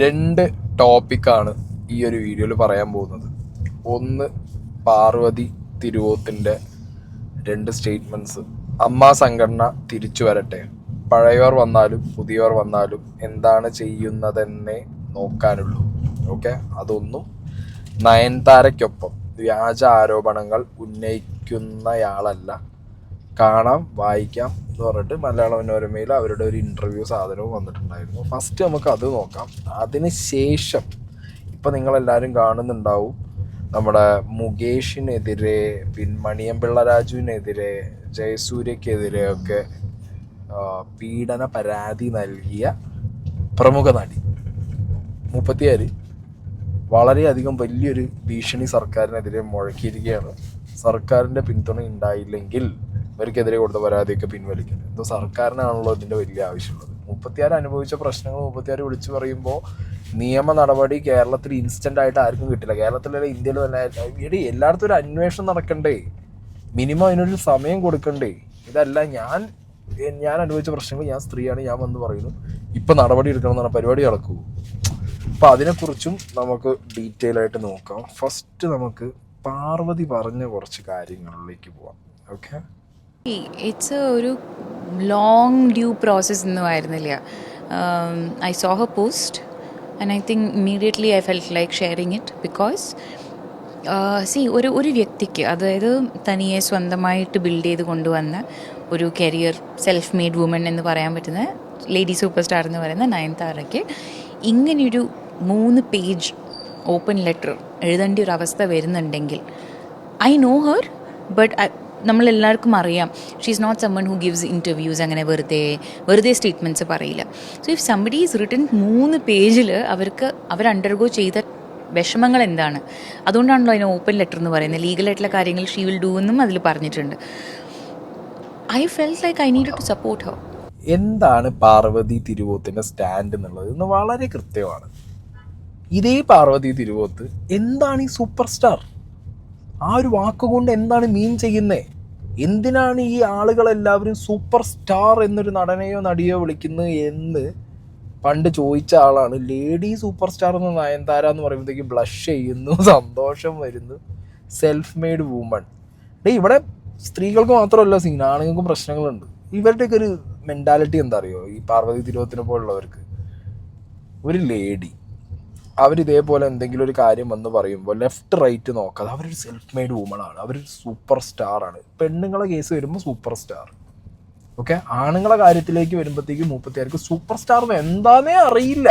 രണ്ട് ടോപ്പിക്കാണ് ഈ ഒരു വീഡിയോയിൽ പറയാൻ പോകുന്നത്. ഒന്ന് പാർവതി തിരുവോത്തിന്റെ രണ്ട് സ്റ്റേറ്റ്മെന്റ്സ് അമ്മ സംഘടന തിരിച്ചു വരട്ടെ. പഴയവർ വന്നാലും പുതിയവർ വന്നാലും എന്താണ് ചെയ്യുന്നതെന്നേ നോക്കാനുള്ളൂ. ഓക്കെ അതൊന്നും നയൻതാരയ്ക്കൊപ്പം വ്യാജ ആരോപണങ്ങൾ ഉന്നയിക്കുന്നയാളല്ല. കാണാം വായിക്കാം എന്ന് പറഞ്ഞിട്ട് മലയാള മനോരമയിൽ അവരുടെ ഒരു ഇന്റർവ്യൂ സാധനവും വന്നിട്ടുണ്ടായിരുന്നു. ഫസ്റ്റ് നമുക്ക് അത് നോക്കാം. അതിന് ശേഷം ഇപ്പം നിങ്ങളെല്ലാവരും കാണുന്നുണ്ടാവും നമ്മുടെ മുകേഷിനെതിരെ പിൻ മണിയമ്പിള്ള രാജുവിനെതിരെ ജയസൂര്യക്കെതിരെ ഒക്കെ പീഡന പരാതി നൽകിയ പ്രമുഖ നടി. മുപ്പത്തിയാര് വളരെയധികം വലിയൊരു ഭീഷണി സർക്കാരിനെതിരെ മുഴക്കിയിരിക്കുകയാണ്. സർക്കാരിന്റെ പിന്തുണ ഉണ്ടായില്ലെങ്കിൽ ഇവർക്കെതിരെ കൊടുത്ത പരാതിയൊക്കെ പിൻവലിക്കുന്നത് എന്തോ സർക്കാരിനാണല്ലോ ഇതിന്റെ വലിയ ആവശ്യമുള്ളത്. മുപ്പത്തിയാറ് അനുഭവിച്ച പ്രശ്നങ്ങൾ മുപ്പത്തിയാറ് വിളിച്ചു പറയുമ്പോൾ നിയമ നടപടി കേരളത്തിൽ ഇൻസ്റ്റന്റ് ആയിട്ട് ആർക്കും കിട്ടില്ല. കേരളത്തിലല്ല ഇന്ത്യയിൽ തന്നെ ഇവിടെ എല്ലായിടത്തും ഒരു അന്വേഷണം നടക്കണ്ടേ? മിനിമം അതിനൊരു സമയം കൊടുക്കണ്ടേ? ഇതല്ല ഞാൻ ഞാൻ അനുഭവിച്ച പ്രശ്നങ്ങൾ ഞാൻ സ്ത്രീയാണ് ഞാൻ വന്ന് പറയുന്നു. ഇപ്പം നടപടി എടുക്കണം എന്ന് പറഞ്ഞ പരിപാടി നടക്കൂ. അപ്പം അതിനെക്കുറിച്ചും നമുക്ക് ഡീറ്റെയിൽ ആയിട്ട് നോക്കാം. ഫസ്റ്റ് നമുക്ക് പാർവതി പറഞ്ഞ കുറച്ച് കാര്യങ്ങളിലേക്ക് പോവാം. ഓക്കെ ഇറ്റ്സ് ഒരു ലോങ് ഡ്യൂ പ്രോസസ്സ് ഒന്നും ആയിരുന്നില്ല. I saw her post and I think immediately I felt like sharing it because she ഒരു ഒരു വ്യക്തിക്ക് അതായത് തനിയെ സ്വന്തമായിട്ട് ബിൽഡ് ചെയ്ത് കൊണ്ടുവന്ന ഒരു കരിയർ സെൽഫ് മെയ്ഡ് വുമൺ എന്ന് പറയാൻ പറ്റുന്ന ലേഡി സൂപ്പർ സ്റ്റാർ എന്ന് പറയുന്ന നയൻതാരയ്ക്ക് ഇങ്ങനെയൊരു മൂന്ന് പേജ് ഓപ്പൺ ലെറ്റർ എഴുതേണ്ട ഒരു അവസ്ഥ വരുന്നുണ്ടെങ്കിൽ ഐ നോ ഹർ ബട്ട് നമ്മളെല്ലാവർക്കും അറിയാം. She is not someone who gives interviews അങ്ങനെ വെറുതെ വെറുതെ സ്റ്റേറ്റ്മെന്റ്സ് പറയില്ല. So if somebody is written മൂന്ന് പേജിൽ അവർക്ക് അവർ അണ്ടർഗോ ചെയ്ത വിഷമങ്ങൾ എന്താണ്? അതുകൊണ്ടാണല്ലോ അതിന് ഓപ്പൺ ലെറ്റർ എന്ന് പറയുന്നത്. ലീഗലായിട്ടുള്ള കാര്യങ്ങൾ ഷീ വിൽ ഡൂ എന്നും അതിൽ പറഞ്ഞിട്ടുണ്ട്. I felt like I need to support her എന്താണ് പാർവതി തിരുവോത്തിന്റെ സ്റ്റാൻഡ് എന്നുള്ളത്? വളരെ കൃത്യമാണ്. ഇതേ പാർവതി തിരുവോത്ത് എന്താണ് ഈ സൂപ്പർ സ്റ്റാർ ആ ഒരു വാക്കുകൊണ്ട് എന്താണ് മീൻ ചെയ്യുന്നത് എന്തിനാണ് ഈ ആളുകളെല്ലാവരും സൂപ്പർ സ്റ്റാർ എന്നൊരു നടനെയോ നടിയോ വിളിക്കുന്നത് എന്ന് പണ്ട് ചോദിച്ച ആളാണ്. ലേഡി സൂപ്പർ സ്റ്റാർ എന്ന നയൻതാര എന്ന് പറയുമ്പോഴത്തേക്ക് ബ്ലഷ് ചെയ്യുന്നു സന്തോഷം വരുന്നു. സെൽഫ് മെയ്ഡ് വുമൺ ഡേ ഇവിടെ സ്ത്രീകൾക്ക് മാത്രമല്ല സീൻ ആണുങ്ങൾക്കും പ്രശ്നങ്ങളുണ്ട്. ഇവരുടെയൊക്കെ ഒരു മെന്റാലിറ്റി എന്താ അറിയോ? ഈ പാർവതി തിരുവത്തിനെ പോലുള്ളവർക്ക്. ഒരു ലേഡി അവരിതേപോലെ എന്തെങ്കിലും ഒരു കാര്യം വന്ന് പറയുമ്പോൾ ലെഫ്റ്റ് റൈറ്റ് നോക്കാതെ അവരൊരു സെൽഫ് മെയ്ഡ് വുമൺ ആണ്. അവരൊരു സൂപ്പർ സ്റ്റാർ ആണ്. പെണ്ണുങ്ങളെ കേസ് വരുമ്പോൾ സൂപ്പർ സ്റ്റാർ ഓക്കെ ആണുങ്ങളെ കാര്യത്തിലേക്ക് വരുമ്പോഴത്തേക്ക് മുപ്പത്തിയാർക്ക് സൂപ്പർ സ്റ്റാർ എന്താന്നേ അറിയില്ല.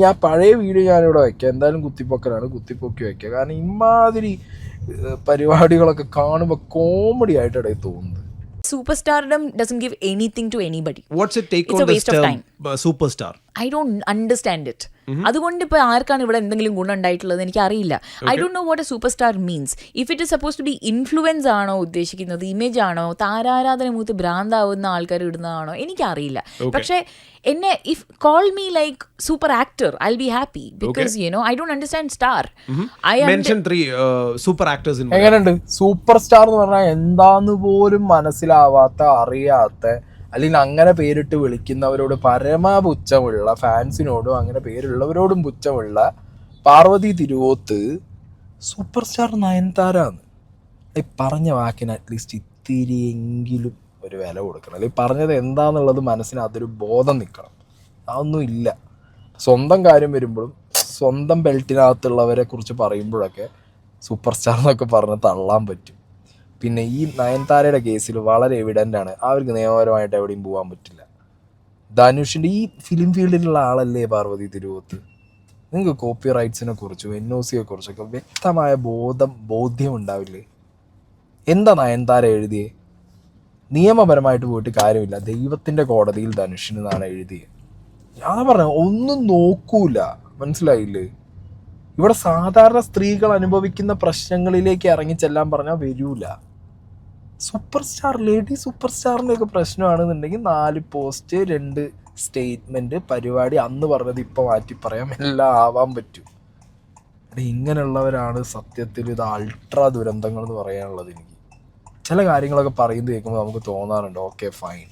ഞാൻ പഴയ വീഡിയോ ഞാനിവിടെ വയ്ക്കാം എന്തായാലും കുത്തിപ്പൊക്കലാണ്. കുത്തിപ്പൊക്കി വയ്ക്കുക കാരണം ഇമാതിരി പരിപാടികളൊക്കെ കാണുമ്പോൾ കോമഡി ആയിട്ടാണ് തോന്നുന്നത്. Super doesn't doesn't give anything to anybody what's it take on the super star I don't understand it അതുകൊണ്ട് ഇപ്പോൾ ആർക്കാണ് ഇവിടെ എന്തെങ്കിലും ഗുണം ഉണ്ടായിട്ടുള്ളത് എനിക്ക് അറിയില്ല I don't know what a super star means if it is suppose to be influence ആണോ ഉദ്ദേശിക്കുന്നത് ഇമേജ് ആണോ താരാരാധന മൂത്ത് ഭ്രാന്താവുന്ന ആൾക്കാർ ഇടുന്നതാണോ എനിക്കറിയില്ല. പക്ഷേ എന്നെ if call me like super actor I be happy because you know I don't understand star I mention three super super actors in. എങ്ങനെയുണ്ട്? Super star എന്ന് പറഞ്ഞാൽ എന്താന്ന് പോലും മനസ്സിലാവാത്ത അറിയാത്ത അല്ലെങ്കിൽ അങ്ങനെ പേരിട്ട് വിളിക്കുന്നവരോട് പരമപുച്ഛമുള്ള ഫാൻസിനോടും അങ്ങനെ പേരുള്ളവരോടും പുച്ഛമുള്ള പാർവതി തിരുവോത്ത് സൂപ്പർ സ്റ്റാർ നയൻതാരാന്ന്. ഈ പറഞ്ഞ വാക്കിന് അറ്റ്ലീസ്റ്റ് ഇത്തിരിയെങ്കിലും ഒരു വില കൊടുക്കണം. അല്ലെങ്കിൽ പറഞ്ഞത് എന്താണെന്നുള്ളത് മനസ്സിന് അതൊരു ബോധം നിൽക്കണം അതൊന്നും ഇല്ല. സ്വന്തം കാര്യം വരുമ്പോഴും സ്വന്തം ബെൽറ്റിനകത്തുള്ളവരെ കുറിച്ച് പറയുമ്പോഴൊക്കെ സൂപ്പർ സ്റ്റാർ എന്നൊക്കെ പറഞ്ഞ് തള്ളാൻ പറ്റും. പിന്നെ ഈ നയൻതാരയുടെ കേസിൽ വളരെ എവിഡന്റ് ആണ്. അവർക്ക് നിയമപരമായിട്ട് എവിടെയും പോകാൻ പറ്റില്ല. ധനുഷിന്റെ ഈ ഫിലിം ഫീൽഡിലുള്ള ആളല്ലേ പാർവതി തിരുവത്ത്? നിങ്ങൾക്ക് കോപ്പി റൈറ്റ്സിനെ കുറിച്ചും എൻ ഒ സിയെ കുറിച്ചൊക്കെ വ്യക്തമായ ബോധം ബോധ്യം ഉണ്ടാവില്ലേ? എന്താ നയൻതാര എഴുതിയേ? നിയമപരമായിട്ട് പോയിട്ട് കാര്യമില്ല. ദൈവത്തിന്റെ കോടതിയിൽ ധനുഷിന് എന്നാണ് എഴുതിയത് ഞാൻ പറഞ്ഞു ഒന്നും നോക്കൂല. മനസ്സിലായില്ലേ? ഇവിടെ സാധാരണ സ്ത്രീകൾ അനുഭവിക്കുന്ന പ്രശ്നങ്ങളിലേക്ക് ഇറങ്ങി ചെല്ലാൻ പറഞ്ഞാൽ വരൂല. സൂപ്പർ സ്റ്റാർ ലേഡി സൂപ്പർ സ്റ്റാറിന്റെ ഒക്കെ പ്രശ്നമാണെന്നുണ്ടെങ്കിൽ നാല് പോസ്റ്റ് രണ്ട് സ്റ്റേറ്റ്മെന്റ് പരിപാടി അന്ന് പറഞ്ഞത് ഇപ്പോൾ മാറ്റി പറയാം. എല്ലാം ആവാൻ പറ്റും. ഇങ്ങനെയുള്ളവരാണ് സത്യത്തിൽ ഇത് അൾട്രാ ദുരന്തങ്ങൾ എന്ന് പറയാനുള്ളത് എനിക്ക്. ചില കാര്യങ്ങളൊക്കെ പറയുന്നത് കേൾക്കുമ്പോൾ നമുക്ക് തോന്നാറുണ്ട്. ഓക്കെ ഫൈൻ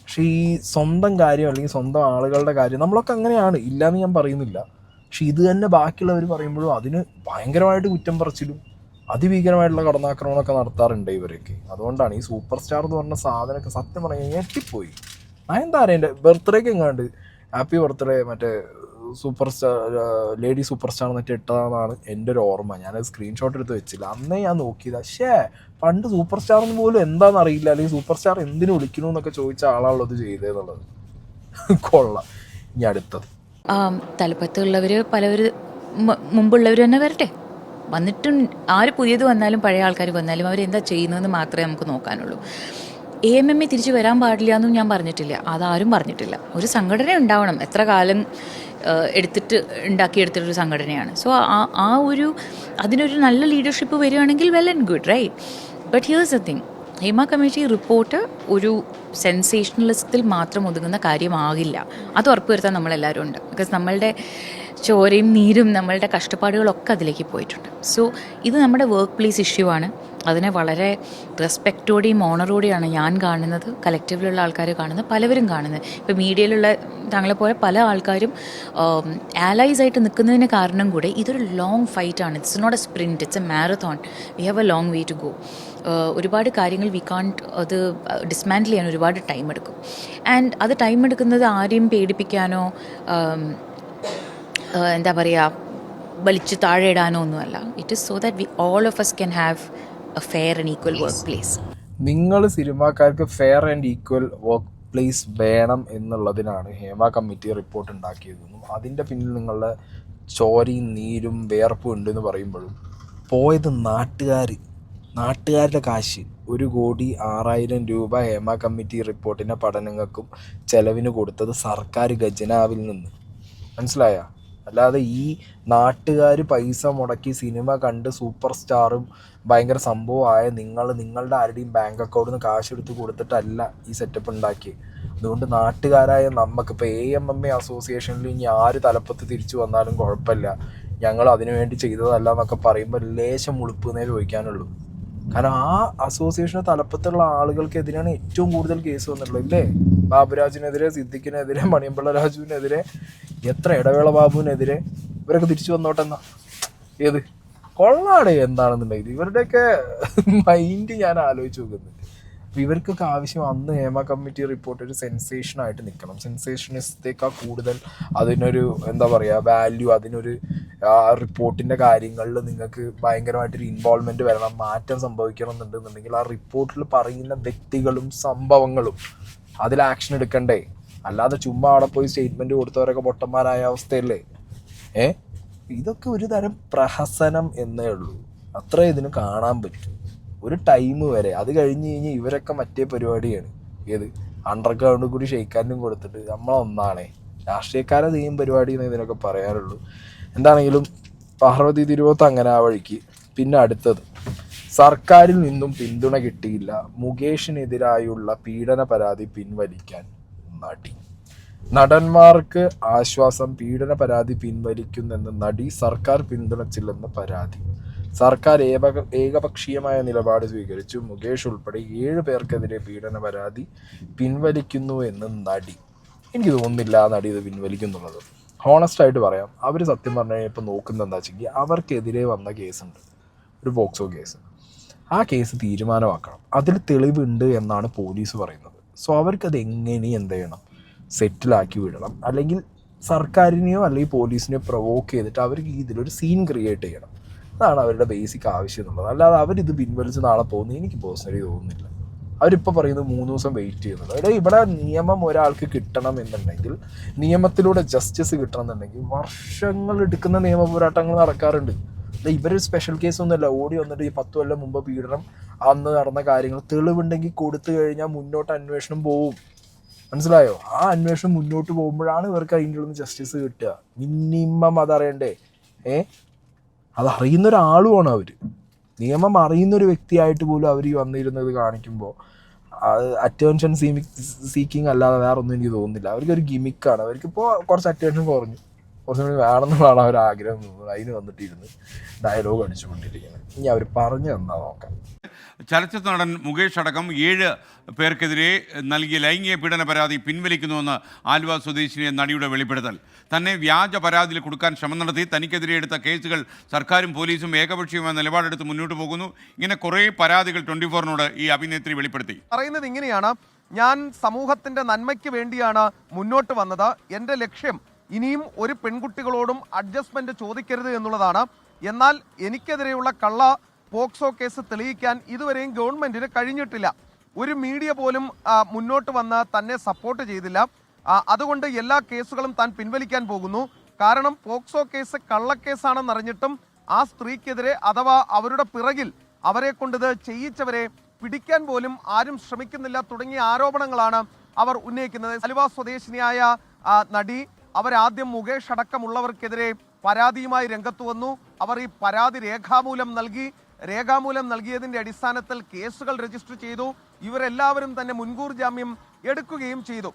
പക്ഷേ ഈ സ്വന്തം കാര്യം അല്ലെങ്കിൽ സ്വന്തം ആളുകളുടെ കാര്യം നമ്മളൊക്കെ അങ്ങനെയാണ്. ഇല്ലയെന്ന് ഞാൻ പറയുന്നില്ല. പക്ഷെ ഇത് തന്നെ ബാക്കിയുള്ളവർ പറയുമ്പോഴും അതിന് ഭയങ്കരമായിട്ട് കുറ്റം പറച്ചിലും അതിഭീകരമായിട്ടുള്ള കടന്നാക്രമണമൊക്കെ നടത്താറുണ്ട് ഇവരൊക്കെ. അതുകൊണ്ടാണ് ഈ സൂപ്പർ സ്റ്റാർ എന്ന് പറഞ്ഞ സാധനമൊക്കെ സത്യം പറഞ്ഞാൽ ഞെട്ടിപ്പോയി. അതെന്താ എന്റെ ബർത്ത്ഡേക്ക് എങ്ങാണ്ട് ഹാപ്പി ബർത്ത്ഡേ മറ്റേ super star lady super star എന്നിട്ട് ഇട്ടതാണെന്നാണ് എന്റെ ഒരു ഓർമ്മ. ഞാൻ സ്ക്രീൻഷോട്ട് എടുത്ത് വെച്ചില്ല. അന്നേ ഞാൻ നോക്കിയത് പക്ഷേ പണ്ട് സൂപ്പർ സ്റ്റാർ എന്ന് പോലും എന്താണെന്ന് അറിയില്ല. അല്ലെങ്കിൽ സൂപ്പർ സ്റ്റാർ എന്തിനു വിളിക്കണു എന്നൊക്കെ ചോദിച്ച ആളാണല്ലോ ഇത് ചെയ്തതെന്നുള്ളത് കൊള്ളാം. ഇനി അടുത്തത്. തലപ്പത്തുള്ളവർ പലവർ മുമ്പുള്ളവർ തന്നെ വരട്ടെ. വന്നിട്ടും ആര് പുതിയത് വന്നാലും പഴയ ആൾക്കാർ വന്നാലും അവരെന്താ ചെയ്യുന്നതെന്ന് മാത്രമേ നമുക്ക് നോക്കാനുള്ളൂ. എ എം എം എ തിരിച്ചു വരാൻ പാടില്ല എന്നും ഞാൻ പറഞ്ഞിട്ടില്ല. അതാരും പറഞ്ഞിട്ടില്ല. ഒരു സംഘടന ഉണ്ടാവണം. എത്ര കാലം എടുത്തിട്ട് ഉണ്ടാക്കിയെടുത്തിട്ടൊരു സംഘടനയാണ്. സോ ആ ആ ഒരു അതിനൊരു നല്ല ലീഡർഷിപ്പ് വരികയാണെങ്കിൽ well and good right but here's a thing Hema committee report ഒരു സെൻസേഷണലിസത്തിൽ മാത്രം ഒതുങ്ങുന്ന കാര്യമാകില്ല. അത് ഉറപ്പുവരുത്താൻ നമ്മളെല്ലാവരും ഉണ്ട്. ബിക്കോസ് നമ്മളുടെ ചോരയും നീരും നമ്മളുടെ കഷ്ടപ്പാടുകളൊക്കെ അതിലേക്ക് പോയിട്ടുണ്ട്. സോ ഇത് നമ്മുടെ വർക്ക് പ്ലേസ് ഇഷ്യൂ ആണ്. അതിനെ വളരെ റെസ്പെക്റ്റോടെയും ഓണറോടെയാണ് ഞാൻ കാണുന്നത്. കലക്റ്റീവിലുള്ള ആൾക്കാർ കാണുന്നത് പലവരും കാണുന്നത്. ഇപ്പോൾ മീഡിയയിലുള്ള താങ്കളെപ്പോലെ പല ആൾക്കാരും ആലൈസ് ആയിട്ട് നിൽക്കുന്നതിന് കാരണം കൂടെ ഇതൊരു ലോങ് ഫൈറ്റ് ആണ്. It's not a sprint it's a marathon we have a long way to go ഒരുപാട് കാര്യങ്ങൾ വി കാണ്ട് അത് ഡിസ്മാൻഡിൽ ചെയ്യാൻ ഒരുപാട് ടൈം എടുക്കും. ആൻഡ് അത് ടൈം എടുക്കുന്നത് ആരെയും പേടിപ്പിക്കാനോ എന്താ പറയുക വലിച്ച് താഴെ ഇടാനോ ഒന്നുമല്ല. It is so that we all of us can have a fair and equal work place നിങ്ങൾ സിനിമാക്കാർക്ക് fair and equal work place വേണം എന്നുള്ളതിനാണ് ഹേമ കമ്മിറ്റി റിപ്പോർട്ട് ഉണ്ടാക്കിയതെന്നും അതിന്റെ പിന്നിൽ നിങ്ങളുടെ ചോരയും നീരും വേർപ്പും ഉണ്ടെന്ന് പറയുമ്പോഴും പോയത് നാട്ടുകാർ നാട്ടുകാരുടെ കാശ്. ഒരു കോടി ആറായിരം രൂപ ഹേമ കമ്മിറ്റി റിപ്പോർട്ടിന്റെ പഠനങ്ങൾക്കും ചെലവിന് കൊടുത്തത് സർക്കാർ ഖജനാവിൽ നിന്ന്. മനസ്സിലായ? അല്ലാതെ ഈ നാട്ടുകാർ പൈസ മുടക്കി സിനിമ കണ്ട് സൂപ്പർ സ്റ്റാറും ഭയങ്കര സംഭവമായ നിങ്ങൾ നിങ്ങളുടെ ആരുടെയും ബാങ്ക് അക്കൗണ്ടിൽ നിന്ന് കാശ് എടുത്ത് കൊടുത്തിട്ടല്ല ഈ സെറ്റപ്പ് ഉണ്ടാക്കി അതുകൊണ്ട് നാട്ടുകാരായ നമുക്ക് ഇപ്പോൾ എ എം എം എ അസോസിയേഷനിൽ ഇനി ആര് തലപ്പത്ത് തിരിച്ചു വന്നാലും കുഴപ്പമില്ല. ഞങ്ങൾ അതിനുവേണ്ടി ചെയ്തതല്ല എന്നൊക്കെ പറയുമ്പോൾ ലേശം ഉളുപ്പുന്നേ ചോദിക്കാനുള്ളൂ. കാരണം ആ അസോസിയേഷന്റെ തലപ്പത്തുള്ള ആളുകൾക്കെതിരെയാണ് ഏറ്റവും കൂടുതൽ കേസ് വന്നിട്ടുള്ളത് ഇല്ലേ? ബാബുരാജിനെതിരെ സിദ്ദിഖിനെതിരെ മണിയമ്പിള്ള രാജുവിനെതിരെ എത്ര ഇടവേള ബാബുവിനെതിരെ ഇവരൊക്കെ തിരിച്ചു വന്നോട്ടെന്നാ? ഏത്? കൊള്ളാടെ എന്താണെന്നുണ്ടെങ്കിൽ ഇവരുടെയൊക്കെ മൈൻഡ് ഞാൻ ആലോചിച്ച് നോക്കുന്നുണ്ട്. അപ്പൊ ഇവർക്കൊക്കെ ആവശ്യം അന്ന് ഹേമ കമ്മിറ്റി റിപ്പോർട്ട് ഒരു സെൻസേഷൻ ആയിട്ട് നിൽക്കണം. സെൻസേഷനിസ്റ്റേക്കാൾ കൂടുതൽ അതിനൊരു എന്താ പറയുക വാല്യൂ അതിനൊരു ആ റിപ്പോർട്ടിന്റെ കാര്യങ്ങളിൽ നിങ്ങൾക്ക് ഭയങ്കരമായിട്ടൊരു ഇൻവോൾവ്മെന്റ് വരണം മാറ്റം സംഭവിക്കണം എന്നുണ്ടെന്നുണ്ടെങ്കിൽ ആ റിപ്പോർട്ടിൽ പറയുന്ന വ്യക്തികളും സംഭവങ്ങളും അതിൽ ആക്ഷൻ എടുക്കണ്ടേ? അല്ലാതെ ചുമ്മാ അവിടെ പോയി സ്റ്റേറ്റ്മെന്റ് കൊടുത്തവരൊക്കെ പൊട്ടന്മാരായ അവസ്ഥയല്ലേ? ഏ? ഇതൊക്കെ ഒരു തരം പ്രഹസനം എന്നേ ഉള്ളൂ. അത്ര ഇതിന് കാണാൻ പറ്റും. ഒരു ടൈം വരെ. അത് കഴിഞ്ഞ് കഴിഞ്ഞ് ഇവരൊക്കെ മറ്റേ പരിപാടിയാണ്. ഏത്? അണ്ടർഗ്രൗണ്ടിൽ കൂടി ഷെയ്ക്കാനും കൊടുത്തിട്ട്. നമ്മളൊന്നാണേ രാഷ്ട്രീയക്കാരെ ചെയ്യും പരിപാടി എന്ന് ഇതിനൊക്കെ പറയാറുള്ളൂ എന്താണെങ്കിലും പാർവതി തിരുവോത്ത് അങ്ങനെ ആ വഴിക്ക്. പിന്നെ അടുത്തത്. സർക്കാരിൽ നിന്നും പിന്തുണ കിട്ടിയില്ല. മുകേഷിനെതിരായുള്ള പീഡന പരാതി പിൻവലിക്കാൻ നടി. നടന്മാർക്ക് ആശ്വാസം പീഡന പരാതി പിൻവലിക്കുന്നെന്ന് നടി സർക്കാർ പിന്തുണച്ചില്ലെന്ന് പരാതി. സർക്കാർ ഏക ഏകപക്ഷീയമായ നിലപാട് സ്വീകരിച്ചു. മുകേഷ് ഉൾപ്പെടെ ഏഴ് പേർക്കെതിരെ പീഡന പരാതി പിൻവലിക്കുന്നു എന്ന് നടി. എനിക്ക് തോന്നുന്നില്ല ആ നടി ഇത് പിൻവലിക്കുന്നുള്ളത്. ഹോണസ്റ്റ് ആയിട്ട് പറയാം. അവർ സത്യം പറഞ്ഞു കഴിഞ്ഞാൽ ഇപ്പോൾ നോക്കുന്നത് എന്താ വെച്ചെങ്കിൽ അവർക്കെതിരെ വന്ന കേസുണ്ട്. ഒരു ബോക്സോ കേസ്. ആ കേസ് തീരുമാനമാക്കണം. അതിൽ തെളിവുണ്ട് എന്നാണ് പോലീസ് പറയുന്നത്. സോ അവർക്കത് എങ്ങനെ എന്ത് ചെയ്യണം? സെറ്റിലാക്കി വിടണം. അല്ലെങ്കിൽ സർക്കാരിനെയോ അല്ലെങ്കിൽ പോലീസിനെയോ പ്രൊവോക്ക് ചെയ്തിട്ട് അവർക്ക് ഇതിലൊരു സീൻ ക്രിയേറ്റ് ചെയ്യണം. അതാണ് അവരുടെ ബേസിക് ആവശ്യം എന്നുള്ളത്. അല്ലാതെ അവരിത് പിൻവലിച്ച് നാളെ പോകുന്നു എനിക്ക് പേഴ്സണലി തോന്നുന്നില്ല. അവരിപ്പോൾ പറയുന്നത് മൂന്ന് ദിവസം വെയിറ്റ് ചെയ്യുന്നുണ്ട്. ഇവിടെ ഇവിടെ നിയമം ഒരാൾക്ക് കിട്ടണം എന്നുണ്ടെങ്കിൽ നിയമത്തിലൂടെ ജസ്റ്റിസ് കിട്ടണം എന്നുണ്ടെങ്കിൽ വർഷങ്ങൾ എടുക്കുന്ന നിയമ പോരാട്ടങ്ങൾ നടക്കാറുണ്ട്. ഇവരൊരു സ്പെഷ്യൽ കേസ് ഒന്നുമല്ല. ഓടി വന്നിട്ട് ഈ പത്ത് കൊല്ലം മുമ്പ് പീഡനം അന്ന് നടന്ന കാര്യങ്ങൾ തെളിവുണ്ടെങ്കിൽ കൊടുത്തു കഴിഞ്ഞാൽ മുന്നോട്ട് അന്വേഷണം പോവും. മനസ്സിലായോ? ആ അന്വേഷണം മുന്നോട്ട് പോകുമ്പോഴാണ് ഇവർക്ക് അതിന്റെ ഉള്ളിൽ ജസ്റ്റിസ് കിട്ടുക. മിനിമം അതറിയണ്ടേ? ഏ? അത് അറിയുന്ന ഒരാളുമാണ് അവർ നിയമം അറിയുന്ന ഒരു വ്യക്തിയായിട്ട് പോലും അവർ ഈ വന്നിരുന്നത് കാണിക്കുമ്പോൾ അറ്റൻഷൻ സീക്കിങ് അല്ലാതെ വേറെ ഒന്നും എനിക്ക് തോന്നുന്നില്ല. അവർക്കൊരു ഗിമിക്കാണ് അവർക്കിപ്പോൾ കുറച്ച് അറ്റൻഷൻ കുറഞ്ഞു. കുറച്ചും കൂടി വേണമെന്നുള്ളതാണ് അവർ ആഗ്രഹം തോന്നുന്നത് അതിന് വന്നിട്ടിരുന്ന് ഡയലോഗ് അടിച്ചുകൊണ്ടിരിക്കുന്നത് ഇനി അവർ പറഞ്ഞു തന്നാ നോക്കാം. ചലച്ചിത്ര നടൻ മുകേഷ് അടക്കം ഏഴ് പേർക്കെതിരെ നൽകിയ ലൈംഗിക പീഡന പരാതി പിൻവലിക്കുന്നുവെന്ന് ആലുവ സ്വദേശിനിയെ നടിയുടെ വെളിപ്പെടുത്തൽ. തന്നെ വ്യാജ പരാതിയിൽ കൊടുക്കാൻ ശ്രമം നടത്തി തനിക്കെതിരെ എടുത്ത കേസുകൾ സർക്കാരും പോലീസും ഏകപക്ഷീയമായ നിലപാടെടുത്ത് മുന്നോട്ട് പോകുന്നു. ഇങ്ങനെ കുറേ പരാതികൾ ട്വന്റി ഫോറിനോട് ഈ അഭിനേത്രി വെളിപ്പെടുത്തി. പറയുന്നത് ഇങ്ങനെയാണ്. ഞാൻ സമൂഹത്തിന്റെ നന്മയ്ക്ക് വേണ്ടിയാണ് മുന്നോട്ട് വന്നത്. എന്റെ ലക്ഷ്യം ഇനിയും ഒരു പെൺകുട്ടികളോടും അഡ്ജസ്റ്റ്മെന്റ് ചോദിക്കരുത് എന്നുള്ളതാണ്. എന്നാൽ എനിക്കെതിരെയുള്ള കള്ള പോക്സോ കേസ് തെളിയിക്കാൻ ഇതുവരെയും ഗവൺമെന്റിന് കഴിഞ്ഞിട്ടില്ല. ഒരു മീഡിയ പോലും മുന്നോട്ട് വന്ന് തന്നെ സപ്പോർട്ട് ചെയ്തില്ല. അതുകൊണ്ട് എല്ലാ കേസുകളും താൻ പിൻവലിക്കാൻ പോകുന്നു. കാരണം പോക്സോ കേസ് കള്ളക്കേസാണെന്നറിഞ്ഞിട്ടും ആ സ്ത്രീക്കെതിരെ അഥവാ അവരുടെ പിറകിൽ അവരെ കൊണ്ടിത് ചെയ്യിച്ചവരെ പിടിക്കാൻ പോലും ആരും ശ്രമിക്കുന്നില്ല തുടങ്ങിയ ആരോപണങ്ങളാണ് അവർ ഉന്നയിക്കുന്നത്. അലുവ സ്വദേശിനിയായ നടി അവരാദ്യം മുകേഷ് അടക്കമുള്ളവർക്കെതിരെ പരാതിയുമായി രംഗത്ത് വന്നു. അവർ ഈ പരാതി രേഖാമൂലം നൽകി. രേഖാമൂലം നൽകിയതിന്റെ അടിസ്ഥാനത്തിൽ കേസുകൾ രജിസ്റ്റർ ചെയ്തു. ഇവരെല്ലാവരും തന്നെ മുൻകൂർ ജാമ്യം എടുക്കുകയും ചെയ്തു.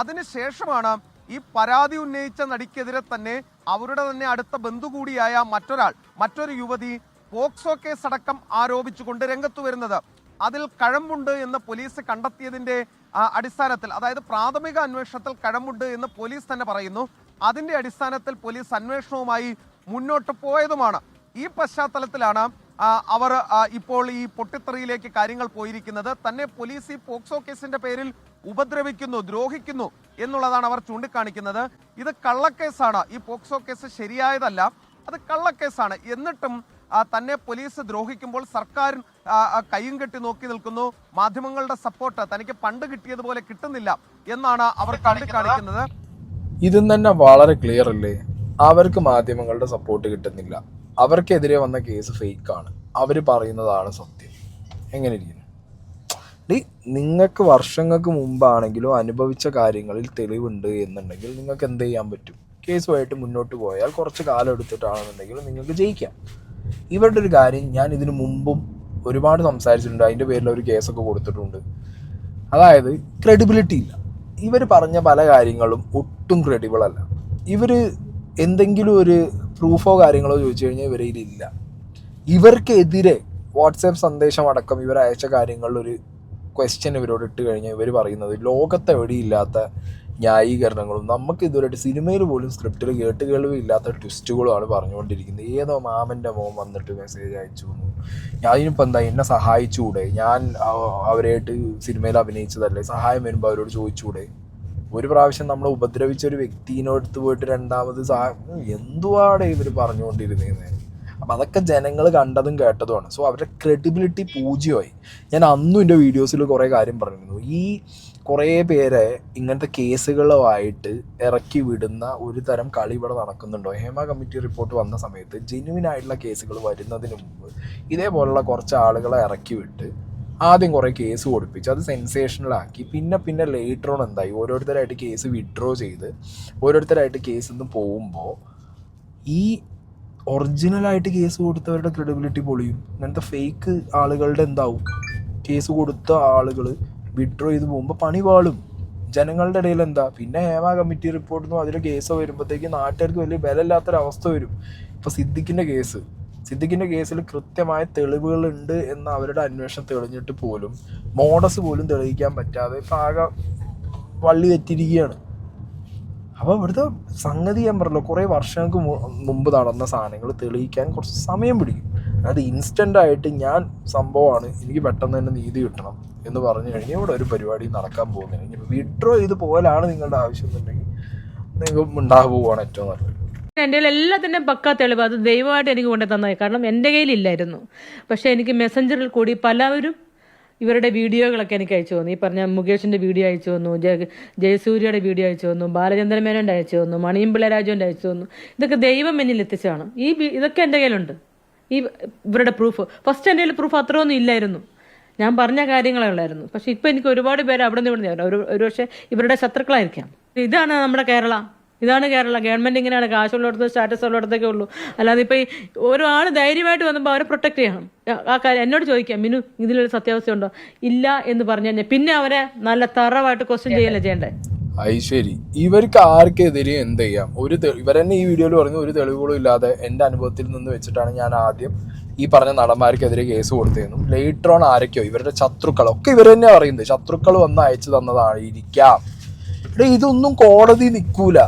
അതിനുശേഷമാണ് ഈ പരാതി ഉന്നയിച്ച നടിക്കെതിരെ തന്നെ അവരുടെ തന്നെ അടുത്ത ബന്ധു കൂടിയായ മറ്റൊരാൾ മറ്റൊരു യുവതി പോക്സോ കേസ് അടക്കം ആരോപിച്ചുകൊണ്ട് രംഗത്തു വരുന്നത്. അതിൽ കഴമ്പുണ്ട് എന്ന് പോലീസ് കണ്ടെത്തിയതിന്റെ അടിസ്ഥാനത്തിൽ അതായത് പ്രാഥമിക അന്വേഷണത്തിൽ കഴമ്പുണ്ട് എന്ന് പോലീസ് തന്നെ പറയുന്നു. അതിന്റെ അടിസ്ഥാനത്തിൽ പോലീസ് അന്വേഷണവുമായി മുന്നോട്ട് പോയതുമാണ്. ഈ പശ്ചാത്തലത്തിലാണ് അവർ ഇപ്പോൾ ഈ പൊട്ടിത്തെറിയിലേക്ക് കാര്യങ്ങൾ പോയിരിക്കുന്നത്. തന്നെ പോലീസ് ഈ പോക്സോ കേസിന്റെ പേരിൽ ഉപദ്രവിക്കുന്നു ദ്രോഹിക്കുന്നു എന്നുള്ളതാണ് അവർ ചൂണ്ടിക്കാണിക്കുന്നത്. ഇത് കള്ളക്കേസാണ്. ഈ പോക്സോ കേസ് ശരിയായതല്ല. അത് കള്ളക്കേസാണ്. എന്നിട്ടും തന്നെ പോലീസ് ദ്രോഹിക്കുമ്പോൾ ആ, കയ്യും കെട്ടി നോക്കി നിൽക്കുന്നു. മാധ്യമങ്ങളുടെ സപ്പോർട്ട് തനിക്ക് പണ്ട് കിട്ടിയതുപോലെ കിട്ടുന്നില്ല എന്നാണ് അവർ കാണിക്കുന്നത്. ഇതും തന്നെ വളരെ ക്ലിയർ അല്ലേ? അവർക്ക് മാധ്യമങ്ങളുടെ സപ്പോർട്ട് കിട്ടുന്നില്ല. അവർക്കെതിരെ വന്ന കേസ് ഫേക്ക് ആണ്. അവർ പറയുന്നതാണ് സത്യം. എങ്ങനെ ഇരിക്കുന്നു? ഡി നിങ്ങൾക്ക് വർഷങ്ങൾക്ക് മുമ്പാണെങ്കിലും അനുഭവിച്ച കാര്യങ്ങളിൽ തെളിവുണ്ട് എന്നുണ്ടെങ്കിൽ നിങ്ങൾക്ക് എന്ത് ചെയ്യാൻ പറ്റും? കേസുമായിട്ട് മുന്നോട്ട് പോയാൽ കുറച്ച് കാലം എടുത്തിട്ടാണെന്നുണ്ടെങ്കിൽ നിങ്ങൾക്ക് ജയിക്കാം. ഇവരുടെ ഒരു കാര്യം ഞാൻ ഇതിനു മുമ്പും ഒരുപാട് സംസാരിച്ചിട്ടുണ്ട്. അതിന്റെ പേരിൽ ഒരു കേസൊക്കെ കൊടുത്തിട്ടുണ്ട്. അതായത് ക്രെഡിബിലിറ്റി ഇല്ല. ഇവർ പറഞ്ഞ പല കാര്യങ്ങളും ഒട്ടും ക്രെഡിബിൾ അല്ല. ഇവർ എന്തെങ്കിലും ഒരു പ്രൂഫോ കാര്യങ്ങളോ ചോദിച്ചു കഴിഞ്ഞാൽ ഇവരെ ഇല്ല. ഇവർക്കെതിരെ വാട്സാപ്പ് സന്ദേശം അടക്കം ഇവർ അയച്ച കാര്യങ്ങളിലൊരു ക്വസ്റ്റ്യൻ ഇവരോട് ഇട്ട് കഴിഞ്ഞാൽ ഇവർ പറയുന്നത് ലോകത്തെവിടെയില്ലാത്ത ന്യായീകരണങ്ങളും നമുക്ക് ഇതുവരെയായിട്ട് സിനിമയിൽ പോലും സ്ക്രിപ്റ്റിൽ കേട്ട് കേൾവില്ലാത്ത ട്വിസ്റ്റുകളുമാണ് പറഞ്ഞുകൊണ്ടിരിക്കുന്നത്. ഏതോ മാമന്റെ മോൻ വന്നിട്ട് മെസ്സേജ് അയച്ചു എന്ന്. ഞാൻ എന്താ എന്നെ സഹായിച്ചുകൂടെ ഞാൻ അവ- അവരായിട്ട് സിനിമയിൽ അഭിനയിച്ചതല്ലേ? സഹായം വരുമ്പോൾ അവരോട് ചോദിച്ചുകൂടെ ഒരു പ്രാവശ്യം നമ്മളെ ഉപദ്രവിച്ച ഒരു വ്യക്തിനോടുത്ത് പോയിട്ട് രണ്ടാമത് സഹായം എന്തുവാടെ ഇവർ പറഞ്ഞുകൊണ്ടിരുന്നേന്ന്? അപ്പം അതൊക്കെ ജനങ്ങൾ കണ്ടതും കേട്ടതുമാണ്. സോ അവരുടെ ക്രെഡിബിലിറ്റി പൂജ്യമായി. ഞാൻ അന്നും എന്റെ വീഡിയോസിൽ കുറേ കാര്യം പറഞ്ഞിരുന്നു. ഈ കുറേ പേരെ ഇങ്ങനത്തെ കേസുകളുമായിട്ട് ഇറക്കി വിടുന്ന ഒരു തരം കളി ഇവിടെ നടക്കുന്നുണ്ടോ? ഹേമ കമ്മിറ്റി റിപ്പോർട്ട് വന്ന സമയത്ത് ജെന്യുവിൻ ആയിട്ടുള്ള കേസുകൾ വരുന്നതിന് മുമ്പ് ഇതേപോലുള്ള കുറച്ച് ആളുകളെ ഇറക്കി വിട്ട് ആദ്യം കുറേ കേസ് കൊടുപ്പിച്ച് അത് സെൻസേഷണലാക്കി പിന്നെ പിന്നെ ലേറ്റർ ഓൺ എന്തായി? ഓരോരുത്തരായിട്ട് കേസ് വിഡ്രോ ചെയ്ത് ഓരോരുത്തരായിട്ട് കേസ് നിന്ന് പോകുമ്പോൾ ഈ ഒറിജിനലായിട്ട് കേസ് കൊടുത്തവരുടെ ക്രെഡിബിലിറ്റി പൊളിയും. ഇങ്ങനത്തെ ഫേക്ക് ആളുകളുടെ എന്താവും? കേസ് കൊടുത്ത ആളുകൾ വിഡ്രോ ചെയ്ത് പോകുമ്പോൾ പണി പാളും ജനങ്ങളുടെ ഇടയിൽ എന്താ? പിന്നെ ഹേമ കമ്മിറ്റി റിപ്പോർട്ടിനും അതിലെ കേസ് വരുമ്പോഴത്തേക്ക് നാട്ടുകാർക്ക് വലിയ ബലമില്ലാത്തൊരവസ്ഥ വരും. ഇപ്പോൾ സിദ്ദിഖിന്റെ കേസ് സിദ്ദിഖിന്റെ കേസിൽ കൃത്യമായ തെളിവുകളുണ്ട് എന്ന് അവരുടെ അന്വേഷണം തെളിഞ്ഞിട്ട് പോലും മോഡസ് പോലും തെളിയിക്കാൻ പറ്റാതെ ഇപ്പം ആകെ വള്ളി തെറ്റിരിക്കുകയാണ് അപ്പോൾ ഇവിടുത്തെ സംഗതി ഞാൻ പറഞ്ഞല്ലോ കുറേ വർഷങ്ങൾക്ക് മുമ്പ് നടന്ന സാധനങ്ങൾ തെളിയിക്കാൻ കുറച്ച് സമയം പിടിക്കും. അത് ഇൻസ്റ്റന്റ് ആയിട്ട് ഞാൻ സംഭവമാണ് എനിക്ക് പെട്ടെന്ന് തന്നെ നീതി കിട്ടണം. എന്ന് പറഞ്ഞു കഴിഞ്ഞാൽ ഇവിടെ ഒരു പരിപാടി നടക്കാൻ പോകുന്നില്ല. ഇനി വിഡ്രോ ചെയ്ത് പോലാണ് നിങ്ങളുടെ ആവശ്യം എന്നുണ്ടെങ്കിൽ നിങ്ങൾക്ക് ഉണ്ടാകാൻ പോവുകയാണ് ഏറ്റവും നല്ലത്. എന്റെ കയ്യിൽ എല്ലാത്തിന്റെയും പക്കാ തെളിവ് അത് ദൈവമായിട്ട് എനിക്ക് കൊണ്ടു തന്നായി കാരണം എന്റെ കയ്യിലില്ലായിരുന്നു പക്ഷേ എനിക്ക് മെസ്സഞ്ചറിൽ കൂടി പലവരും ഇവരുടെ വീഡിയോകളൊക്കെ എനിക്ക് അയച്ചു തന്നു. ഈ പറഞ്ഞ മുകേഷിന്റെ വീഡിയോ അയച്ചു തന്നു ജയ ജയസൂര്യയുടെ വീഡിയോ അയച്ചു തന്നു ബാലചന്ദ്രൻ മേനോന്റെ അയച്ചു തന്നു മണിയും പിള്ളരാജുവിന്റെ അയച്ചു തന്നു. ഇതൊക്കെ ദൈവം എന്നിൽ എത്തിച്ചതാണ്. ഈ ഇതൊക്കെ എന്റെ കയ്യിലുണ്ട്. ഈ ഇവരുടെ പ്രൂഫ് ഫസ്റ്റ് എന്റെ കയ്യിൽ പ്രൂഫ് അത്രയൊന്നും ഇല്ലായിരുന്നു. ഞാൻ പറഞ്ഞ കാര്യങ്ങളേ ഉള്ളായിരുന്നു. പക്ഷെ ഇപ്പൊ എനിക്ക് ഒരുപാട് പേര് അവിടെ നിന്ന് ഇവിടെ നിന്ന് ഒരു ഒരു ഇവരുടെ ശത്രുക്കളായിരിക്കാം. ഇതാണ് നമ്മുടെ കേരള. ഇതാണ് കേരള. ഗവൺമെന്റ് ഇങ്ങനെയാണ് കാശുള്ളിടത്ത് സ്റ്റാറ്റസ് ഉള്ളിടത്തൊക്കെ ഉള്ളൂ. അല്ലാതെ ഇപ്പൊ ഒരാൾ ധൈര്യമായിട്ട് വന്നപ്പോൾ അവരെ പ്രൊട്ടക്ട് ചെയ്യണം. ആ- കാര്യം എന്നോട് ചോദിക്കാം മിനു ഇതിലൊരു സത്യാവസ്ഥ ഉണ്ടോ? ഇല്ല എന്ന് പറഞ്ഞു കഴിഞ്ഞാൽ പിന്നെ അവരെ നല്ല തറവായിട്ട് ക്വസ്റ്റ്യൻ ചെയ്യല്ലേ ചെയ്യണ്ടേ? അത് ശരി. ഇവർക്ക് ആർക്കെതിരെ എന്ത് ചെയ്യാം? ഒരു ഇവരെന്നെ ഈ വീഡിയോയിൽ പറഞ്ഞു ഒരു തെളിവുകളും ഇല്ലാതെ എന്റെ അനുഭവത്തിൽ നിന്ന് വെച്ചിട്ടാണ് ഞാൻ ആദ്യം ഈ പറഞ്ഞ നടന്മാർക്കെതിരെ കേസ് കൊടുത്തിരുന്നു. ലേറ്റർ ഓൺ ആരൊക്കെയോ ഇവരുടെ ശത്രുക്കൾ ഒക്കെ ഇവർ തന്നെ പറയുന്നത്. ശത്രുക്കൾ വന്ന് അയച്ചു തന്നതായിരിക്കാം. ഇവിടെ ഇതൊന്നും കോടതി നിൽക്കൂല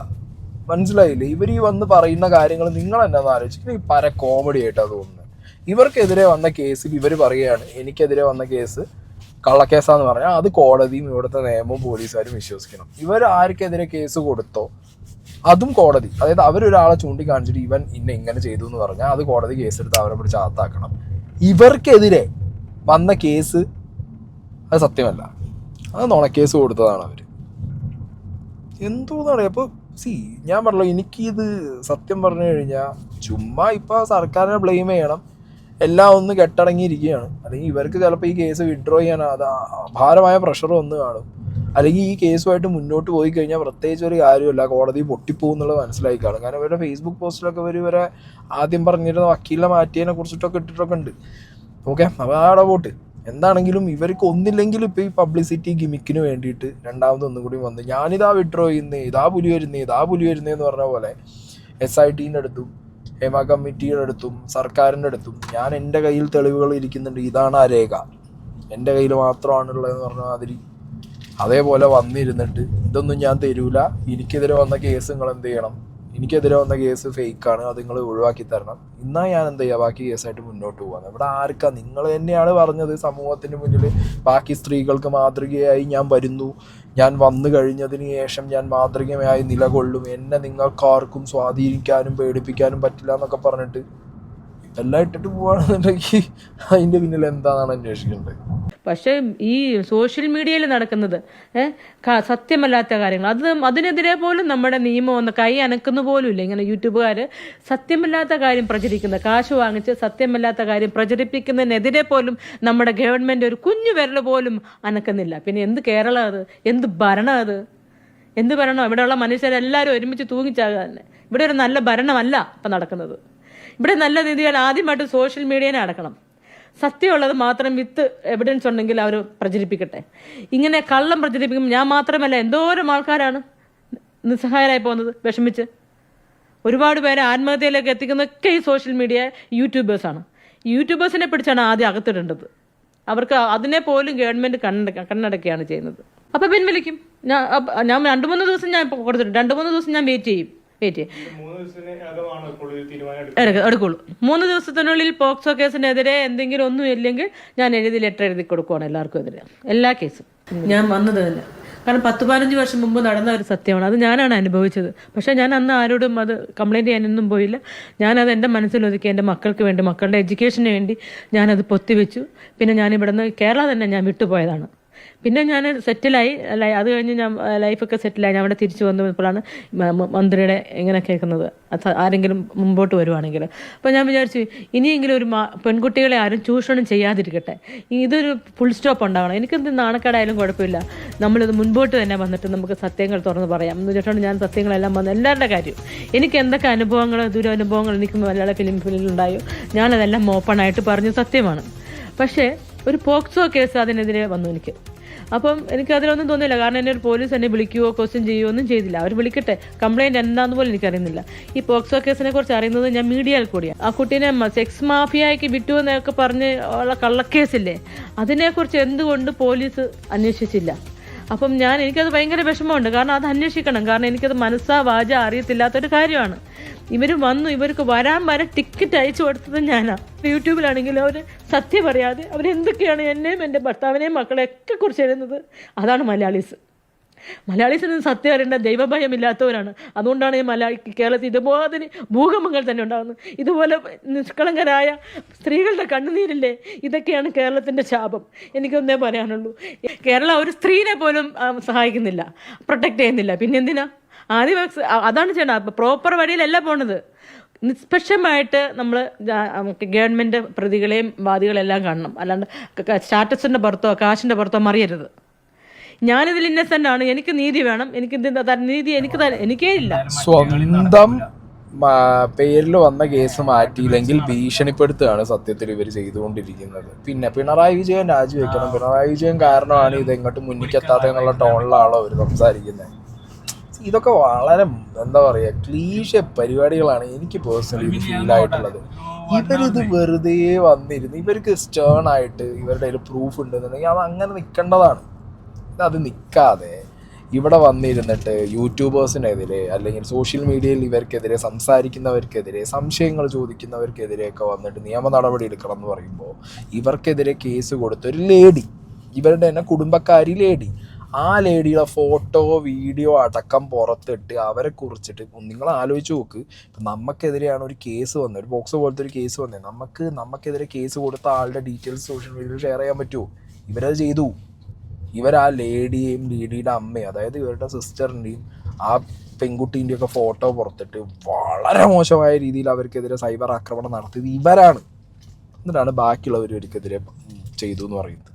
മനസ്സിലായില്ലേ? ഇവർ ഈ വന്ന് പറയുന്ന കാര്യങ്ങൾ നിങ്ങൾ എന്നാന്ന് ആലോചിക്കുന്നത് ഈ പര കോമഡി ആയിട്ടാണ് തോന്നുന്നത്. ഇവർക്കെതിരെ വന്ന കേസിൽ ഇവർ പറയുകയാണ് എനിക്കെതിരെ വന്ന കേസ് കള്ളക്കേസാന്ന് പറഞ്ഞാൽ അത് കോടതിയും ഇവിടുത്തെ നിയമവും പോലീസുകാരും വിശ്വസിക്കണം. ഇവർ ആർക്കെതിരെ കേസ് കൊടുത്തോ? അതും കോടതി. അതായത് അവരൊരാളെ ചൂണ്ടിക്കാണിച്ചിട്ട് ഇവൻ ഇന്ന ഇങ്ങനെ ചെയ്തു എന്ന് പറഞ്ഞാൽ അത് കോടതി കേസെടുത്ത് അവരെ പിടിച്ച് അകത്താക്കണം. ഇവർക്കെതിരെ വന്ന കേസ് അത് സത്യമല്ല. അത് നുണക്കേസ് കൊടുത്തതാണ് അവർ എന്തോന്നാണ് അപ്പോൾ സി ഞാൻ പറഞ്ഞല്ലോ എനിക്കിത് സത്യം പറഞ്ഞു കഴിഞ്ഞാൽ ചുമ്മാ ഇപ്പോൾ സർക്കാരിനെ ബ്ലെയിം ചെയ്യണം. എല്ലാം ഒന്ന് കെട്ടടങ്ങിയിരിക്കുകയാണ്. അല്ലെങ്കിൽ ഇവർക്ക് ചിലപ്പോൾ ഈ കേസ് വിഡ്രോ ചെയ്യാൻ അത് ഭാരമായ പ്രഷർ വന്ന് കാണും. അല്ലെങ്കിൽ ഈ കേസുമായിട്ട് മുന്നോട്ട് പോയി കഴിഞ്ഞാൽ പ്രത്യേകിച്ച് ഒരു കാര്യമില്ല. കോടതി പൊട്ടിപ്പോകും എന്നുള്ളത് മനസ്സിലായി കാണും കാരണം ഇവരുടെ ഫേസ്ബുക്ക് പോസ്റ്റിലൊക്കെ ഇവർ ഇവരെ ആദ്യം പറഞ്ഞിരുന്ന വക്കീലിനെ മാറ്റിയതിനെ കുറിച്ചിട്ടൊക്കെ ഇട്ടിട്ടൊക്കെ ഉണ്ട്. ഓക്കെ അപ്പോൾ അവിടെ പോട്ട് എന്താണെങ്കിലും ഇവർക്ക് ഒന്നില്ലെങ്കിൽ ഇപ്പോൾ ഈ പബ്ലിസിറ്റി ഗിമിക്കിന് വേണ്ടിയിട്ട് രണ്ടാമത് ഒന്നും കൂടി വന്ന് ഞാനിതാ വിഡ്രോ ചെയ്യുന്നേ ഇതാ പുലി വരുന്നേ ഇതാ പുലി വരുന്നേ എന്ന് പറഞ്ഞ പോലെ എസ് ഐ ടീന്റെ അടുത്തും ഹേമ കമ്മിറ്റിയുടെ അടുത്തും സർക്കാരിന്റെ അടുത്തും ഞാൻ എന്റെ കയ്യിൽ തെളിവുകൾ ഇരിക്കുന്നുണ്ട്. ഇതാണ് ആ രേഖ. എന്റെ കയ്യിൽ മാത്രമാണുള്ളതെന്ന് പറഞ്ഞ മാതിരി അതേപോലെ വന്നിരുന്നിട്ട് ഇതൊന്നും ഞാൻ തരൂല. എനിക്കെതിരെ വന്ന കേസ് നിങ്ങൾ എന്ത് ചെയ്യണം? എനിക്കെതിരെ വന്ന കേസ് ഫേക്കാണ് അത് നിങ്ങൾ ഒഴിവാക്കി തരണം. ഇന്നാ ഞാൻ എന്ത് ചെയ്യുക ബാക്കി കേസായിട്ട് മുന്നോട്ട് പോകാൻ ഇവിടെ ആർക്കാ? നിങ്ങൾ തന്നെയാണ് പറഞ്ഞത് സമൂഹത്തിന് മുന്നിൽ ബാക്കി സ്ത്രീകൾക്ക് മാതൃകയായി ഞാൻ വരുന്നു. ഞാൻ വന്നു കഴിഞ്ഞതിന് ശേഷം ഞാൻ മാതൃകയായി നിലകൊള്ളും. എന്നെ നിങ്ങൾക്കാർക്കും സ്വാധീനിക്കാനും പേടിപ്പിക്കാനും പറ്റില്ല എന്നൊക്കെ പറഞ്ഞിട്ട് എല്ലാം ഇട്ടിട്ട് പോവാണെന്നുണ്ടെങ്കിൽ അതിന്റെ പിന്നിൽ എന്താണെന്നാണ് അന്വേഷിക്കേണ്ടത്? പക്ഷേ ഈ സോഷ്യൽ മീഡിയയിൽ നടക്കുന്നത് സത്യമല്ലാത്ത കാര്യങ്ങൾ. അത് അതിനെതിരെ പോലും നമ്മുടെ നിയമം ഒന്ന് കൈ അനക്കുന്ന പോലും ഇല്ല. ഇങ്ങനെ യൂട്യൂബുകാർ സത്യമല്ലാത്ത കാര്യം പ്രചരിക്കുന്ന കാശ് വാങ്ങിച്ച് സത്യമല്ലാത്ത കാര്യം പ്രചരിപ്പിക്കുന്നതിനെതിരെ പോലും നമ്മുടെ ഗവൺമെന്റ് ഒരു കുഞ്ഞു വിരൽ പോലും അനക്കുന്നില്ല. പിന്നെ എന്ത് കേരളം അത്? എന്ത് ഭരണം അത്? എന്ത് ഭരണം ഇവിടെയുള്ള മനുഷ്യരെല്ലാവരും ഒരുമിച്ച് തൂങ്ങിച്ചാകുക തന്നെ. ഇവിടെ ഒരു നല്ല ഭരണമല്ല ഇപ്പം നടക്കുന്നത്. ഇവിടെ നല്ല രീതിയിൽ ആദ്യമായിട്ട് സോഷ്യൽ മീഡിയനെ അടക്കണം. സത്യമുള്ളത് മാത്രം വിത്ത് എവിഡൻസ് ഉണ്ടെങ്കിൽ അവർ പ്രചരിപ്പിക്കട്ടെ. ഇങ്ങനെ കള്ളം പ്രചരിപ്പിക്കുമ്പോൾ ഞാൻ മാത്രമല്ല എന്തോരം ആൾക്കാരാണ് നിസ്സഹായരായി പോകുന്നത് വിഷമിച്ച്. ഒരുപാട് പേരെ ആത്മഹത്യയിലേക്ക് എത്തിക്കുന്നതൊക്കെ ഈ സോഷ്യൽ മീഡിയ യൂട്യൂബേഴ്സാണ് യൂട്യൂബേഴ്സിനെ പിടിച്ചാണ് ആദ്യം അകത്തിടേണ്ടത്. അവർക്ക് അതിനെ പോലും ഗവൺമെന്റ് കണ്ണട കണ്ണടക്കുകയാണ് ചെയ്യുന്നത്. അപ്പോൾ പിൻവലിക്കും. ഞാൻ ഞാൻ രണ്ട് മൂന്ന് ദിവസം ഞാൻ കൊടുത്തിട്ടുണ്ട്. രണ്ട് മൂന്ന് ദിവസം ഞാൻ വെയിറ്റ് ചെയ്യും. വെയിറ്റ് ചെയ്യാം. എടുക്ക- എടുക്കുള്ളൂ. മൂന്ന് ദിവസത്തിനുള്ളിൽ പോക്സോ കേസിനെതിരെ എന്തെങ്കിലും ഒന്നും ഇല്ലെങ്കിൽ ഞാൻ എഴുതി ലെറ്റർ എഴുതി കൊടുക്കുവാണ് എല്ലാവർക്കും എതിരെ. എല്ലാ കേസും. ഞാൻ വന്നത് തന്നെ. കാരണം പത്ത് പതിനഞ്ച് വർഷം മുമ്പ് നടന്ന ഒരു സത്യമാണ്. അത് ഞാനാണ് അനുഭവിച്ചത്. പക്ഷേ ഞാൻ അന്ന് ആരോടും അത് കംപ്ലൈന്റ് ചെയ്യാനൊന്നും പോയില്ല. ഞാനത് എന്റെ മനസ്സിലൊതുക്കി എന്റെ മക്കൾക്ക് വേണ്ടി മക്കളുടെ എഡ്യൂക്കേഷന് വേണ്ടി ഞാനത് പൊത്തിവെച്ചു. പിന്നെ ഞാൻ നിന്ന് കേരള തന്നെ ഞാൻ വിട്ടുപോയതാണ്. പിന്നെ ഞാൻ സെറ്റിലായി അത് കഴിഞ്ഞ് ഞാൻ ലൈഫൊക്കെ സെറ്റിലായി ഞാൻ അവിടെ തിരിച്ചു വന്നപ്പോഴാണ് മന്ത്രിയുടെ ഇങ്ങനെ കേൾക്കുന്നത്. ആരെങ്കിലും മുമ്പോട്ട് വരുവാണെങ്കിൽ. അപ്പോൾ ഞാൻ വിചാരിച്ചു ഇനിയെങ്കിലും ഒരു പെൺകുട്ടികളെ ആരും ചൂഷണം ചെയ്യാതിരിക്കട്ടെ. ഇതൊരു ഫുൾ സ്റ്റോപ്പ് ഉണ്ടാവണം. എനിക്കെന്ത് നാണക്കേടായാലും കുഴപ്പമില്ല. നമ്മളിത് മുൻപോട്ട് തന്നെ വന്നിട്ട് നമുക്ക് സത്യങ്ങൾ തുറന്ന് പറയാം. എന്ന് വെച്ചിട്ടാണ് ഞാൻ സത്യങ്ങളെല്ലാം വന്നത് എല്ലാവരുടെ കാര്യം. എനിക്ക് എന്തൊക്കെ അനുഭവങ്ങൾ ദുരനുഭവങ്ങൾ എനിക്ക് മലയാള ഫിലിം ഫിലിമിലുണ്ടായോ ഞാനതെല്ലാം ഓപ്പണായിട്ട് പറഞ്ഞു സത്യമാണ്. പക്ഷേ ഒരു പോക്സോ കേസ് അതിനെതിരെ വന്നു എനിക്ക്. അപ്പം എനിക്ക് അതിലൊന്നും തോന്നിയില്ല. കാരണം എന്നെ ഒരു പോലീസ് എന്നെ വിളിക്കുകയോ ക്വസ്റ്റ്യൻ ചെയ്യുകയോ ഒന്നും ചെയ്തില്ല. അവർ വിളിക്കട്ടെ. കംപ്ലൈന്റ് എന്താന്ന് പോലും എനിക്കറിയുന്നില്ല. ഈ പോക്സോ കേസിനെ കുറിച്ച് അറിയുന്നത് ഞാൻ മീഡിയയിൽ കൂടിയാണ് ആ കുട്ടീനെ സെക്സ് മാഫിയായിക്ക് വിട്ടു എന്നൊക്കെ പറഞ്ഞ് ഉള്ള കള്ളക്കേസില്ലേ? അതിനെക്കുറിച്ച് എന്തുകൊണ്ട് പോലീസ് അന്വേഷിച്ചില്ല? അപ്പം ഞാൻ എനിക്കത് ഭയങ്കര വിഷമമുണ്ട്. കാരണം അത് അന്വേഷിക്കണം. കാരണം എനിക്കത് മനസ്സാ വാച അറിയത്തില്ലാത്തൊരു കാര്യമാണ്. ഇവർ വന്നു ഇവർക്ക് വരാൻ വരെ ടിക്കറ്റ് അയച്ചു കൊടുത്തത് ഞാനാണ് യൂട്യൂബിലാണെങ്കിൽ അവർ സത്യം പറയാതെ അവരെന്തൊക്കെയാണ് എന്നെയും എന്റെ ഭർത്താവിനെയും മക്കളെയൊക്കെ കുറിച്ച് എഴുതുന്നത്? അതാണ് മലയാളീസ്. മലയാളീസ് മലയാളീസിന് സത്യം അറിയേണ്ട ദൈവഭയമില്ലാത്തവരാണ്. അതുകൊണ്ടാണ് ഈ മലയാളി കേരളത്തിൽ ഇതുപോലെ ഭൂകമ്പങ്ങൾ തന്നെ ഉണ്ടാകുന്നത്. ഇതുപോലെ നിഷ്കളങ്കരായ സ്ത്രീകളുടെ കണ്ണുനീരില്ലേ? ഇതൊക്കെയാണ് കേരളത്തിന്റെ ശാപം. എനിക്കൊന്നേ പറയാനുള്ളൂ. കേരളം ഒരു സ്ത്രീനെ പോലും സഹായിക്കുന്നില്ല. പ്രൊട്ടക്റ്റ് ചെയ്യുന്നില്ല. പിന്നെ എന്തിനാ ആദ്യം അതാണ് ചെയ്യേണ്ടത്. പ്രോപ്പർ വഴിയിലല്ല പോണത്. നിഷ്പക്ഷമായിട്ട് നമ്മൾ ഗവൺമെന്റ് പ്രതികളെയും വാദികളെല്ലാം കാണണം. അല്ലാണ്ട് സ്റ്റാറ്റസിന്റെ പുറത്തോ കാശിന്റെ പുറത്തോ മറിയരുത്. ഞാനിതിൽ ഇന്നസെന്റ് ആണ്. എനിക്ക് നീതി വേണം. എനിക്ക് നീതി എനിക്ക് എനിക്കേ ഇല്ല. സ്വന്തം പേരിൽ വന്ന കേസ് മാറ്റിയില്ലെങ്കിൽ ഭീഷണിപ്പെടുത്തുകയാണ് സത്യത്തിൽ ഇവർ ചെയ്തുകൊണ്ടിരിക്കുന്നത്. പിന്നെ പിണറായി വിജയൻ രാജിവെക്കണം. പിണറായി വിജയൻ കാരണമാണ് ഇത് എങ്ങോട്ട് മുന്നിക്കെത്താതെ എന്നുള്ള ടോണിലാണോ അവർ സംസാരിക്കുന്നത്. ഇതൊക്കെ വളരെ എന്താ പറയുക ക്ലീശ പരിപാടികളാണ് എനിക്ക് പേഴ്സണലി ആയിട്ടുള്ളത്. ഇവരിത് വെറുതെ വന്നിരുന്നു ഇവർക്ക് സ്റ്റേൺ ആയിട്ട് ഇവരുടെ കയ്യിൽ പ്രൂഫ് ഉണ്ടെന്നുണ്ടെങ്കിൽ അത് അങ്ങനെ നിൽക്കേണ്ടതാണ്. അത് നിൽക്കാതെ ഇവിടെ വന്നിരുന്നിട്ട് യൂട്യൂബേഴ്സിനെതിരെ അല്ലെങ്കിൽ സോഷ്യൽ മീഡിയയിൽ ഇവർക്കെതിരെ സംസാരിക്കുന്നവർക്കെതിരെ സംശയങ്ങൾ ചോദിക്കുന്നവർക്കെതിരെയൊക്കെ വന്നിട്ട് നിയമ നടപടി എടുക്കണം എന്ന് പറയുമ്പോൾ ഇവർക്കെതിരെ കേസ് കൊടുത്തൊരു ലേഡി ഇവരുടെ തന്നെ കുടുംബക്കാരി ലേഡി ആ ലേഡിയുടെ ഫോട്ടോ വീഡിയോ അടക്കം പുറത്തിട്ട് അവരെ കുറിച്ചിട്ട് നിങ്ങൾ ആലോചിച്ച് നോക്ക്. ഇപ്പം നമുക്കെതിരെയാണ് ഒരു കേസ് വന്നത്. ഒരു ബോക്സ് പോലത്തെ ഒരു കേസ് വന്നത്. നമുക്ക് നമുക്കെതിരെ കേസ് കൊടുത്ത ആളുടെ ഡീറ്റെയിൽസ് സോഷ്യൽ മീഡിയയിൽ ഷെയർ ചെയ്യാൻ പറ്റുമോ? ഇവരത് ചെയ്തു. ഇവർ ആ ലേഡിയെയും ലേഡിയുടെ അമ്മയും അതായത് ഇവരുടെ സിസ്റ്ററിന്റെയും ആ പെൺകുട്ടീന്റെയൊക്കെ ഫോട്ടോ പുറത്തിട്ട് വളരെ മോശമായ രീതിയിൽ അവർക്കെതിരെ സൈബർ ആക്രമണം നടത്തിയത് ഇവരാണ്. എന്നിട്ടാണ് ബാക്കിയുള്ളവർ ഇവർക്കെതിരെ ചെയ്തു എന്ന് പറയുന്നത്.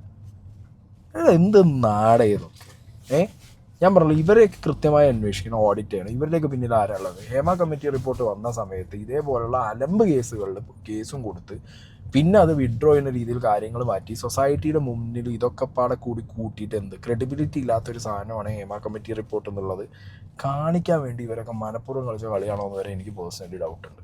എന്ത് നാടേ ഏ? ഞാൻ പറഞ്ഞു ഇവരെയൊക്കെ കൃത്യമായി അന്വേഷിക്കണം ഓഡിറ്റ് ചെയ്യണം. ഇവരുടെയൊക്കെ പിന്നിൽ ആരാളുള്ളത് ഹേമ കമ്മിറ്റി റിപ്പോർട്ട് വന്ന സമയത്ത് ഇതേപോലുള്ള അലമ്പ് കേസുകളിൽ കേസും കൊടുത്ത് പിന്നെ അത് വിഡ്രോ ചെയ്യുന്ന രീതിയിൽ കാര്യങ്ങൾ മാറ്റി സൊസൈറ്റിയുടെ മുന്നിൽ ഇതൊക്കെ പാടെ കൂടി കൂട്ടിയിട്ട് എന്ത്? ക്രെഡിബിലിറ്റി ഇല്ലാത്തൊരു സാധനമാണ് ഹേമ കമ്മിറ്റി റിപ്പോർട്ട് എന്നുള്ളത്. കാണിക്കാൻ വേണ്ടി ഇവരൊക്കെ മനഃപൂർവം കളിച്ച കളിയാണോ എന്ന് വരെ എനിക്ക് പേഴ്സണലി ഡൗട്ടുണ്ട്